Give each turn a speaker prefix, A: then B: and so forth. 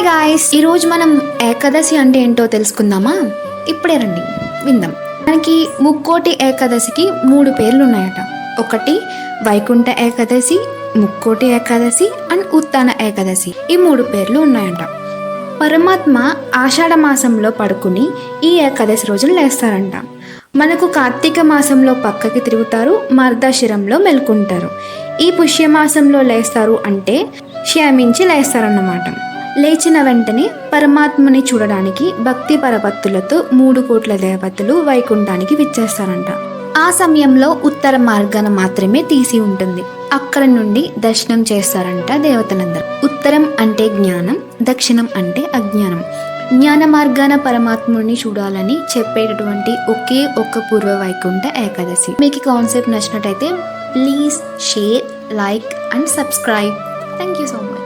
A: Hi guys ఈరోజు మనం ఏకాదశి అంటే ఏంటో తెలుసుకుందామా? ఇప్పుడే రండి. విందాం. మనకి ముక్కోటి ఏకాదశికి మూడు పేర్లు ఉన్నాయట ఒకటి వైకుంఠ ఏకాదశి ముక్కోటి ఏకాదశి అండ్ ఉత్తాన ఏకాదశి. ఈ మూడు పేర్లు ఉన్నాయంట. పరమాత్మ ఆషాఢ మాసంలో పడుకుని ఈ ఏకాదశి రోజున లేస్తారంట. మనకు కార్తీక మాసంలో పక్కకి తిరుగుతారు మార్దాశిరంలో మెలుకుంటారు. ఈ పుష్యమాసంలో లేస్తారు అంటే క్షమించి లేస్తారన్నమాట. లేచిన వెంటనే పరమాత్మని చూడడానికి భక్తి పరపత్తులతో మూడు కోట్ల దేవతలు వైకుంఠానికి విచ్చేస్తారంట. ఆ సమయంలో ఉత్తర మార్గాన మాత్రమే తీసి ఉంటుంది. అక్కడ నుండి దర్శనం చేస్తారంట దేవతలందరూ. ఉత్తరం అంటే జ్ఞానం దక్షిణం అంటే అజ్ఞానం. జ్ఞాన మార్గాన పరమాత్ముని చూడాలని చెప్పేటటువంటి ఒకే ఒక్క పూర్వ వైకుంఠ ఏకాదశి. మీకు ఈ కాన్సెప్ట్ నచ్చినట్టయితే please share like and subscribe. Thank you so much.